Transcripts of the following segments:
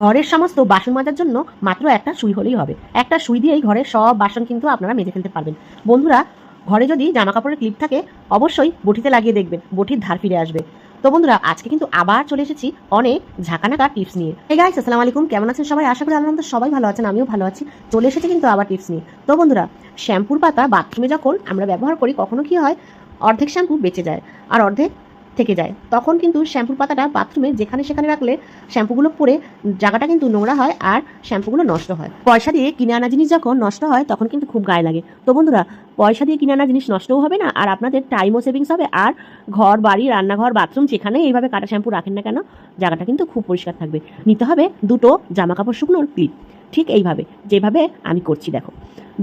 ঘরের সমস্ত বাসন মাজার জন্য মাত্র একটা সুই হলেই হবে। একটা সুই দিয়েই ঘরের সব বাসন কিন্তু আপনারা মেজে ফেলতে পারবেন। বন্ধুরা, ঘরে যদি জামা কাপড়ের ক্লিপ থাকে, অবশ্যই বটিতে লাগিয়ে দেখবেন, বটির ধার ফিরে আসবে। তো বন্ধুরা, আজকে কিন্তু আবার চলে এসেছি অনেক ঝাঁকানাকা টিপস নিয়ে। এই গাইস আসসালামু আলাইকুম। কেমন আছেন সবাই? আশা করি আলহামদুলিল্লাহ সবাই ভালো আছেন, আমিও ভালো আছি। চলে এসেছি কিন্তু আবার টিপস নিয়ে। তো বন্ধুরা, শ্যাম্পুর পাতা বাথরুমে যখন আমরা ব্যবহার করি, কখনো কি হয়, অর্ধেক শ্যাম্পু বেঁচে যায়। আর অর্ধেক থেকে যায়। তখন কিন্তু শ্যাম্পুর পাতাটা বাথরুমে যেখানে সেখানে রাখলে শ্যাম্পুগুলো পরে জায়গাটা কিন্তু নোংরা হয় আর শ্যাম্পুগুলো নষ্ট হয়। পয়সা দিয়ে কিনে আনা জিনিস যখন নষ্ট হয়, তখন কিন্তু খুব গায়ে লাগে। তো বন্ধুরা, পয়সা দিয়ে কিনে আনা জিনিস নষ্টও হবে না, আর আপনাদের টাইমও সেভিংস হবে, আর ঘর, বাড়ি, রান্নাঘর বাথরুম যেখানে এইভাবে কাটা শ্যাম্পু রাখেন না কেন, জায়গাটা কিন্তু খুব পরিষ্কার থাকবে। নিতে হবে দুটো জামা কাপড় শুকনোর ক্লিপ ঠিক এইভাবে, যেভাবে আমি করছি, দেখো।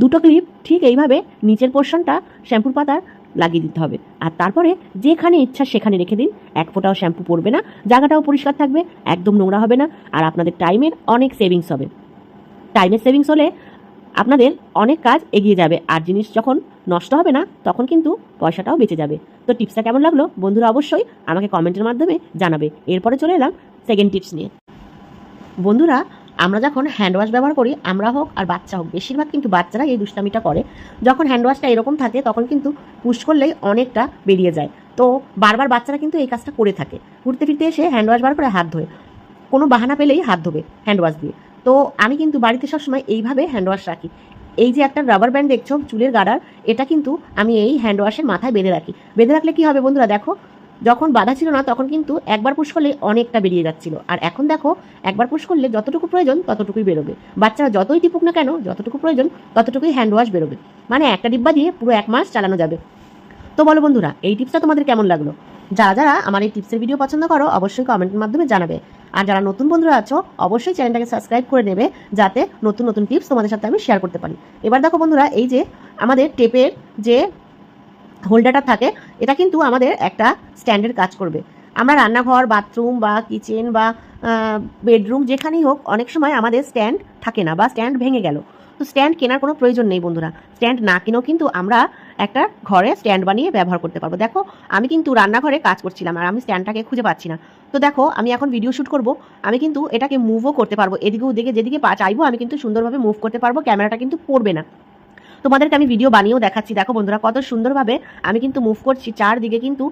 দুটো ক্লিপ ঠিক এইভাবে নিচের পোর্শনটা শ্যাম্পুর পাতার লাগিয়ে দিতে হবে। আর তারপরে যেখানে ইচ্ছা সেখানে রেখে দিন। এক ফোঁটাও শ্যাম্পু পড়বে না। জায়গাটাও পরিষ্কার থাকবে। একদম নোংরা হবে না। আর আপনাদের টাইমের অনেক সেভিংস হবে। টাইমের সেভিংস হলে আপনাদের অনেক কাজ এগিয়ে যাবে। আর জিনিস যখন নষ্ট হবে না, তখন কিন্তু পয়সাটাও বেঁচে যাবে। তো টিপসটা কেমন লাগল? বন্ধুরা অবশ্যই আমাকে কমেন্টের মাধ্যমে জানাবে। এরপরে চলে এলাম সেকেন্ড টিপস নিয়ে। বন্ধুরা আমরা যখন হ্যান্ড ওয়াশ ব্যবহার করি, আমরা হোক আর বাচ্চা হোক, বেশিরভাগ কিন্তু বাচ্চারা এই দুষ্টামিটা করে। যখন হ্যান্ড ওয়াশটা এরকম থাকে, তখন কিন্তু পুশ করলেই অনেকটা বেরিয়ে যায়। তো বারবার বাচ্চারা কিন্তু এই কাজটা করে থাকে। ঘুরতে ফিরতে এসে হ্যান্ড ওয়াশ বার করে হাত ধোয়। কোনো বাহানা পেলেই হাত ধোবে হ্যান্ড ওয়াশ দিয়ে। তো আমি কিন্তু বাড়িতে সবসময় এইভাবে হ্যান্ড ওয়াশ রাখি। এই যে একটা রাবার ব্যান্ড দেখছ, চুলের গাডার, এটা কিন্তু আমি এই হ্যান্ড ওয়াশের মাথায় বেঁধে রাখি। বেঁধে রাখলে কি হবে বন্ধুরা, দেখো যখন বাধা ছিল না, তখন কিন্তু একবার পুশ করলে অনেকটা বেরিয়ে যাচ্ছিল। আর এখন দেখো, একবার পুশ করলে যতটুকু প্রয়োজন ততটুকুই বেরোবে। বাচ্চারা যতই টিপুক না কেন, যতটুকু প্রয়োজন ততটুকুই হ্যান্ড ওয়াশ বেরোবে। মানে একটা ডিব্বা দিয়ে পুরো এক মাস চালানো যাবে। তো বলো বন্ধুরা, এই টিপসটা তোমাদের কেমন লাগল? যারা যারা আমার এই টিপসের ভিডিও পছন্দ করো, অবশ্যই কমেন্টের মাধ্যমে জানাবে। আর যারা নতুন বন্ধুরা আছো, অবশ্যই চ্যানেলটাকে সাবস্ক্রাইব করে নেবে, যাতে নতুন নতুন টিপস তোমাদের সাথে আমি শেয়ার করতে পারি। এবার দেখো বন্ধুরা, এই যে আমাদের টেপের যে হোল্ডারটা থাকে, এটা কিন্তু আমাদের একটা স্ট্যান্ডের কাজ করবে। আমরা রান্নাঘর বাথরুম বা কিচেন বা বেডরুম যেখানেই হোক, অনেক সময় আমাদের স্ট্যান্ড থাকে না বা স্ট্যান্ড ভেঙে গেল। তো স্ট্যান্ড কেনার কোনো প্রয়োজন নেই বন্ধুরা। স্ট্যান্ড না কিনেও কিন্তু আমরা একটা ঘরে স্ট্যান্ড বানিয়ে ব্যবহার করতে পারব। দেখো, আমি কিন্তু রান্নাঘরে কাজ করছিলাম আর আমি স্ট্যান্ডটাকে খুঁজে পাচ্ছি না। তো দেখো, আমি এখন ভিডিও শ্যুট করব। আমি কিন্তু এটাকে মুভও করতে পারব। এদিকে ওদিকে, যেদিকে চাইব, আমি কিন্তু সুন্দরভাবে মুভ করতে পারব। ক্যামেরাটা কিন্তু পড়বে না। তোমাদেরকে আমি ভিডিও বানিয়েও দেখাচ্ছি। দেখো বন্ধুরা, কত সুন্দরভাবে আমি কিন্তু মুভ করছি, চারদিকে কিন্তু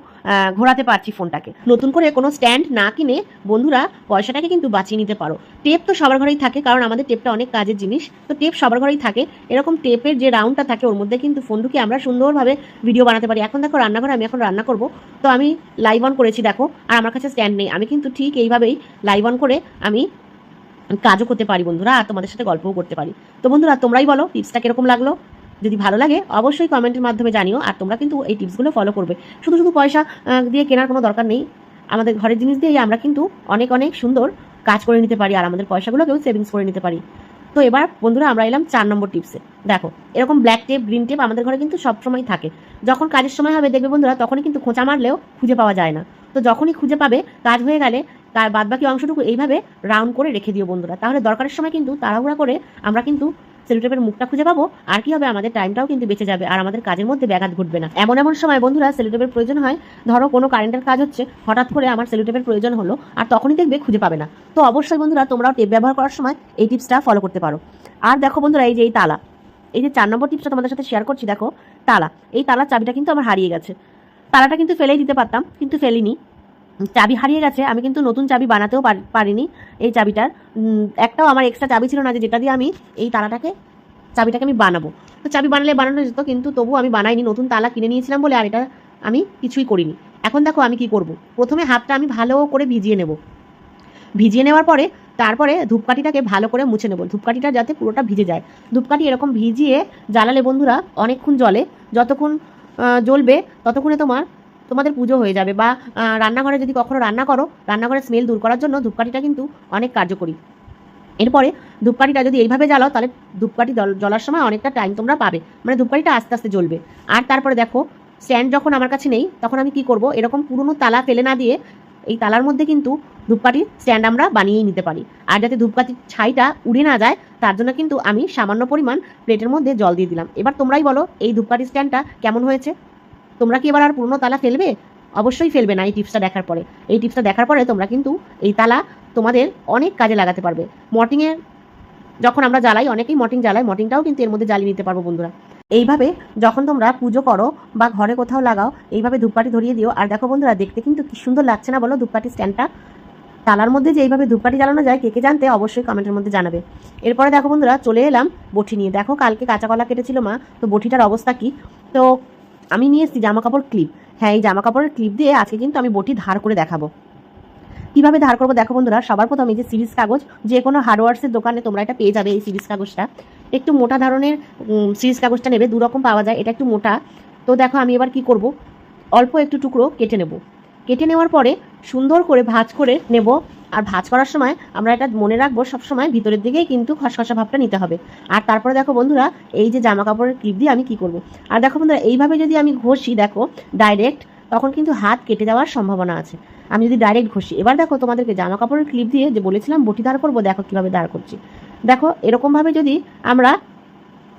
ঘোরাতে পারছি ফোনটাকে নতুন করে কোনো স্ট্যান্ড না কিনে বন্ধুরা, পয়সাটাকে কিন্তু বাঁচিয়ে নিতে পারো। টেপ তো সবার ঘরেই থাকে, কারণ আমাদের টেপটা অনেক কাজের জিনিস। তো টেপ সবার ঘরেই থাকে। এরকম টেপের যে রাউন্ডটা থাকে, ওর মধ্যে কিন্তু ফোন ঢুকে আমরা সুন্দরভাবে ভিডিও বানাতে পারি। এখন দেখো রান্নাঘরে আমি এখন রান্না করব। তো আমি লাইভ অন করেছি, দেখো। আর আমার কাছে স্ট্যান্ড নেই। আমি কিন্তু ঠিক এইভাবেই লাইভ অন করে আমি কাজও করতে পারি বন্ধুরা, আর তোমাদের সাথে গল্পও করতে পারি। তো বন্ধুরা, তোমরাই বলো টিপসটা কীরকম লাগল? যদি ভালো লাগে, অবশ্যই কমেন্টের মাধ্যমে জানিও, আর তোমরা কিন্তু এই টিপসগুলো ফলো করবে। শুধু শুধু পয়সা দিয়ে কেনার কোনো দরকার নেই। আমাদের ঘরের জিনিস দিয়েই আমরা কিন্তু অনেক অনেক সুন্দর কাজ করে নিতে পারি, আর আমাদের পয়সাগুলোকেও সেভিংস করে নিতে পারি। তো এবার বন্ধুরা আমরা এলাম চার নম্বর টিপসে দেখো, এরকম ব্ল্যাক টেপ গ্রিন টেপ আমাদের ঘরে কিন্তু সবসময় থাকে। যখন কাজের সময় হবে, দেখবে বন্ধুরা, তখনই কিন্তু খোঁচা মারলেও খুঁজে পাওয়া যায় না। তো যখনই খুঁজে পাবে, কাজ হয়ে গেলে তার বাদবাকি অংশটুকু এইভাবে রাউন্ড করে রেখে দিও বন্ধুরা। তাহলে দরকারের সময় কিন্তু তাড়াহুড়া করে আমরা কিন্তু সেলোটেপের মুখটা খুঁজে পাবো, আর কি হবে? আমাদের টাইমটাও কিন্তু বেঁচে যাবে, আর আমাদের কাজের মধ্যে ব্যাঘাত ঘটবে না। এমন এমন সময়, বন্ধুরা, সেলোটেপের প্রয়োজন হয়। ধরো, কোনো কারেন্টের কাজ হচ্ছে, হঠাৎ করে আমার সেলোটেপের প্রয়োজন হলো, আর তখনই দেখবে খুঁজে পাবে না। তো অবশ্যই, বন্ধুরা, তোমরাও টেপ ব্যবহার করার সময় এই টিপসটা ফলো করতে পারো। আর দেখো, বন্ধুরা, এই যে এই তালা, এই যে চার নম্বর টিপসটা তোমাদের সাথে শেয়ার করছি, দেখো, তালা, এই তালার চাবিটা কিন্তু আমার হারিয়ে গেছে। তালাটা কিন্তু ফেলেই দিতে পারতাম, কিন্তু ফেলিনি। চাবি হারিয়ে গেছে, আমি কিন্তু নতুন চাবি বানাতেও পারিনি এই চাবিটার। একটাও আমার এক্সট্রা চাবি ছিল না যে যেটা দিয়ে আমি এই তালাটাকে, চাবিটাকে আমি বানাবো। তো চাবি বানালে বানানো যেত, কিন্তু তবু আমি বানাইনি, নতুন তালা কিনে নিয়েছিলাম বলে আর এটা আমি কিছুই করিনি। এখন দেখো আমি কি করব। প্রথমে হাতটা আমি ভালো করে ভিজিয়ে নেব। ভিজিয়ে নেওয়ার পরে তারপরে ধূপকাঠিটাকে ভালো করে মুছে নেব। ধূপকাঠিটা যাতে পুরোটা ভিজে যায়। ধূপকাঠি এরকম ভিজিয়ে জ্বালালে বন্ধুরা অনেকক্ষণ জলে যতক্ষণ জ্বলবে ততক্ষণে তোমার তোমাদের পুজো হয়ে যাবে বা রান্নাঘরে যদি কখনো রান্না করো, রান্নাঘরের স্মেল দূর করার জন্য ধূপকাঠিটা কিন্তু অনেক কার্যকরী। এরপরে ধূপকাঠিটা যদি এইভাবে জ্বালাও, তাহলে ধূপকাঠি জ্বলার সময় অনেকটা টাইম তোমরা পাবে। মানে ধূপকাঠিটা আস্তে আস্তে জ্বলবে। আর তারপরে দেখো স্ট্যান্ড যখন আমার কাছে নেই, তখন আমি কি করব? এরকম পুরনো তালা ফেলে না দিয়ে, এই তালার মধ্যে কিন্তু ধূপকাঠির স্ট্যান্ড আমরা বানিয়েই নিতে পারি। আর যাতে ধূপকাঠির ছাইটা উড়ে না যায়, তার জন্য কিন্তু আমি সামান্য পরিমাণ প্লেটের মধ্যে জল দিয়ে দিলাম। এবার তোমরাই বলো, এই ধূপকাঠি স্ট্যান্ডটা কেমন হয়েছে? তোমরা কি এবার আর পুরনো তালা ফেলবে? অবশ্যই ফেলবে না এই টিপসটা দেখার পরে। এই টিপসটা দেখার পরে তোমরা কিন্তু এই তালা তোমাদের অনেক কাজে লাগাতে পারবে। মর্টিংয়ের যখন আমরা জ্বালাই, অনেকেই মর্টিং জ্বালাই মর্টিংটাও কিন্তু এর মধ্যে জ্বালিয়ে নিতে পারব বন্ধুরা। এইভাবে যখন তোমরা পুজো করো বা ঘরে কোথাও লাগাও, এইভাবে ধূপকাঠি ধরিয়ে দিও। আর দেখো বন্ধুরা, দেখতে কিন্তু কি সুন্দর লাগছে না বলো ধূপকাঠি স্ট্যান্ডটা? তালার মধ্যে যে এইভাবে ধূপকাঠি জ্বালানো যায়, কে কে জানতে অবশ্যই কমেন্টের মধ্যে জানাবে। এরপরে দেখো বন্ধুরা, চলে এলাম বটি নিয়ে। দেখো কালকে কাঁচা কলা কেটেছিল মা, তো বটিটার অবস্থা কি? তো আমি নিয়ে এসেছি জামা কাপড় ক্লিপ হ্যাঁ এই জামা কাপড়ের ক্লিপ দিয়ে আজকে কিন্তু আমি বটি ধার করে দেখাবো। কীভাবে ধার করব? দেখো বন্ধুরা, সবার প্রথমে যে সিরিজ কাগজ, যে কোনো হার্ডওয়ার্সের দোকানে তোমরা এটা পেয়ে যাবে এই সিরিজ কাগজটা। একটু মোটা ধরনের সিরিজ কাগজটা নেবে, দুরকম পাওয়া যায়, এটা একটু মোটা। তো দেখো আমি এবার কি করব? অল্প একটু টুকরো কেটে নেব। কেটে নেওয়ার পরে সুন্দর করে ভাঁজ করে নেব। আর ভাঁজ করার সময় আমরা এটা মনে রাখব, সবসময় ভিতরের দিকেই কিন্তু খসখসা ভাবটা নিতে হবে। আর তারপরে দেখো বন্ধুরা, এই যে জামা কাপড়ের ক্লিপ দিয়ে আমি কি করব? আর দেখো বন্ধুরা, এইভাবে যদি আমি ঘষি, দেখো ডাইরেক্ট তখন কিন্তু হাত কেটে যাওয়ার সম্ভাবনা আছে। আমি যদি ডাইরেক্ট ঘষি, এবার দেখো তোমাদেরকে জামা কাপড়ের ক্লিপ দিয়ে যে বলেছিলাম, বটি দাঁড় করব, দেখো কীভাবে দাঁড় করছি। দেখো, এরকমভাবে যদি আমরা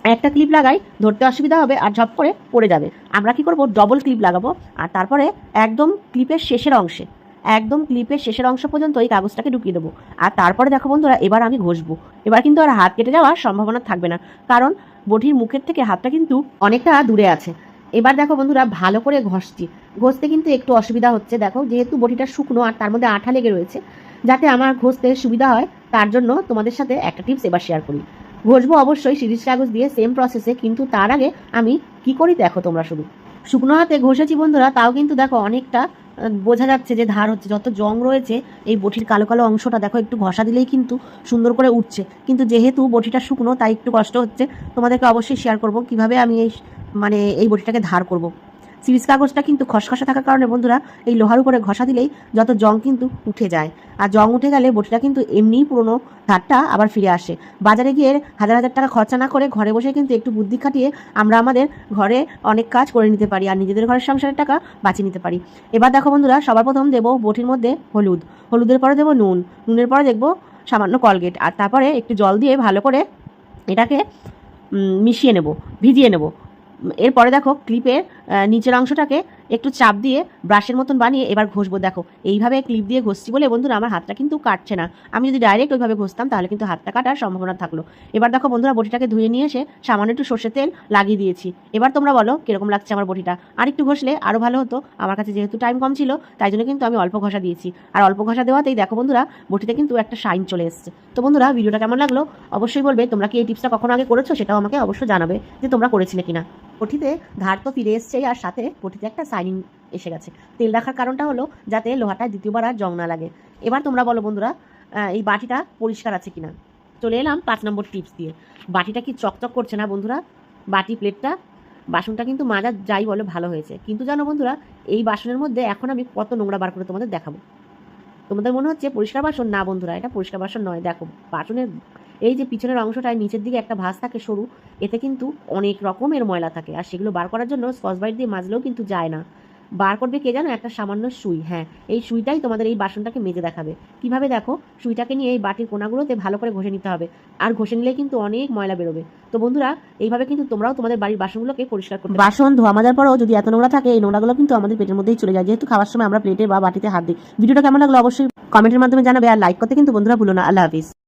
একটা ক্লিপ লাগাই, ধরতে অসুবিধা হবে আর ঝপ করে পড়ে যাবে। আমরা কি করব? ডবল ক্লিপ লাগাবো। আর তারপরে একদম ক্লিপের শেষের অংশে, একদম ক্লিপের শেষের অংশ পর্যন্ত এই কাগজটাকে ঢুকিয়ে দেবো। আর তারপরে দেখো বন্ধুরা, এবার আমি ঘষবো। এবার কিন্তু আর হাত কেটে যাওয়ার সম্ভাবনা থাকবে না। কারণ বটির মুখের থেকে হাতটা কিন্তু অনেকটা দূরে আছে। এবার দেখো বন্ধুরা, ভালো করে ঘষছি। ঘষতে কিন্তু একটু অসুবিধা হচ্ছে। দেখো, যেহেতু বটিটা শুকনো আর তার মধ্যে আঠা লেগে রয়েছে, যাতে আমার ঘষতে সুবিধা হয়, তার জন্য তোমাদের সাথে একটা টিপস এবার শেয়ার করি। ঘষবো অবশ্যই সিরিজ কাগজ দিয়ে সেম প্রসেসে কিন্তু তার আগে আমি কি করি দেখো তোমরা শুধু। শুকনো হাতে ঘষেছি বন্ধুরা, তাও কিন্তু দেখো অনেকটা বোঝা যাচ্ছে যে ধার হচ্ছে, যত জং রয়েছে, এই বটির কালো কালো অংশটা দেখো একটু ঘষা দিলেই কিন্তু সুন্দর করে উঠছে। কিন্তু যেহেতু বটিটা শুকনো, তাই একটু কষ্ট হচ্ছে, তোমাদেরকে অবশ্যই শেয়ার করব কীভাবে আমি এই মানে এই বটিটাকে ধার করব। সিরিজ কাগজটা কিন্তু খসখসা থাকার কারণে, বন্ধুরা, এই লোহার উপরে ঘষা দিলেই যত জং কিন্তু উঠে যায়। আর জং উঠে গেলে বটিটা কিন্তু এমনিই পুরনো ধারটা আবার ফিরে আসে। বাজারে গিয়ে হাজার হাজার টাকা খরচা না করে ঘরে বসে কিন্তু একটু বুদ্ধি খাটিয়ে আমরা আমাদের ঘরে অনেক কাজ করে নিতে পারি আর নিজেদের ঘরের সংসারের টাকা বাঁচিয়ে নিতে পারি। এবার দেখো বন্ধুরা, সবার প্রথম দেবো বটির মধ্যে হলুদ। হলুদের পরে দেবো নুন। নুনের পরে দেখব সামান্য কলগেট। আর তারপরে একটু জল দিয়ে ভালো করে এটাকে মিশিয়ে নেব, ভিজিয়ে নেব। এরপরে দেখো ক্লিপের নিচের অংশটাকে একটু চাপ দিয়ে ব্রাশের মতন বানিয়ে এবার ঘষবো। দেখো, এইভাবে ক্লিপ দিয়ে ঘষছি বলে, বন্ধুরা, আমার হাতটা কিন্তু কাটছে না। আমি যদি ডাইরেক্ট ওইভাবে ঘষতাম, তাহলে কিন্তু হাতটা কাটার সম্ভাবনা থাকল। এবার দেখো বন্ধুরা, বটিটাকে ধুয়ে নিয়ে এসে সামান্য একটু সর্ষের তেল লাগিয়ে দিয়েছি। এবার তোমরা বলো, কীরকম লাগছে আমার বটিটা? আর একটু ঘষলে আরও ভালো হতো। আমার কাছে যেহেতু টাইম কম ছিল, তাই জন্য কিন্তু আমি অল্প ঘষা দিয়েছি। আর অল্প ঘষা দেওয়াতেই দেখো বন্ধুরা, বটিতে কিন্তু একটা শাইন চলে এসছে। তো বন্ধুরা ভিডিওটা কেমন লাগল? অবশ্যই বলবে। তোমরা কি এই টিপসটা কখনো আগে করেছ? সেটাও আমাকে অবশ্যই জানাবে যে তোমরা করেছিলে কিনা। বটিতে ধার তো ফিরে এসছেই, আর সাথে বটিতে একটা সাইনিং এসে গেছে। তেল রাখার কারণটা হলো যাতে লোহাটা দ্বিতীয়বার আর জং না লাগে। এবার তোমরা বলো বন্ধুরা এই বাটিটা পরিষ্কার আছে কিনা? চলে এলাম পাঁচ নম্বর টিপস দিয়ে। বাটিটা কি চকচক করছে না বন্ধুরা? বাটি প্লেটটা, বাসনটা কিন্তু মাজা যাই বলো ভালো হয়েছে। কিন্তু জানো বন্ধুরা, এই বাসনের মধ্যে এখন আমি কত নোংরা বার করে তোমাদের দেখাবো। তোমাদের মনে হচ্ছে পরিষ্কার বাসন? না বন্ধুরা, এটা পরিষ্কার বাসন নয়। দেখো, বাসনের এই যে পিছনের অংশটায় নিচের দিকে একটা ভাঁজ থাকে সরু, এতে কিন্তু অনেক রকমের ময়লা থাকে। আর সেগুলো বার করার জন্য স্কচ বাইট দিয়ে মাজলেও কিন্তু যায় না। বার করবে কে জানো? একটা সামান্য সুই হ্যাঁ। এই সুইটাই তোমাদের এই বাসনটাকে মেজে দেখাবে। কীভাবে দেখো? সুইটাকে নিয়ে এই বাটির কোনাগুলোতে ভালো করে ঘষে নিতে হবে। আর ঘষে নিলে কিন্তু অনেক ময়লা বেরোবে। তো বন্ধুরা, এইভাবে কিন্তু তোমরাও তোমাদের বাড়ির বাসনগুলোকে পরিষ্কার করতে বাসন ধোয়া মাজার পরেও যদি এত নোংরা থাকে, এই নোংরাগুলো কিন্তু আমাদের পেটের মধ্যেই চলে যায়। যেহেতু খাওয়ার সময় আমরা প্লেটে বা বাটিতে হাত দিই। ভিডিওটা কেমন লাগল অবশ্যই কমেন্টের মাধ্যমে জানাবে আর লাইক করতে কিন্তু বন্ধুরা ভুলো না। আল্লাহ হাফিজ।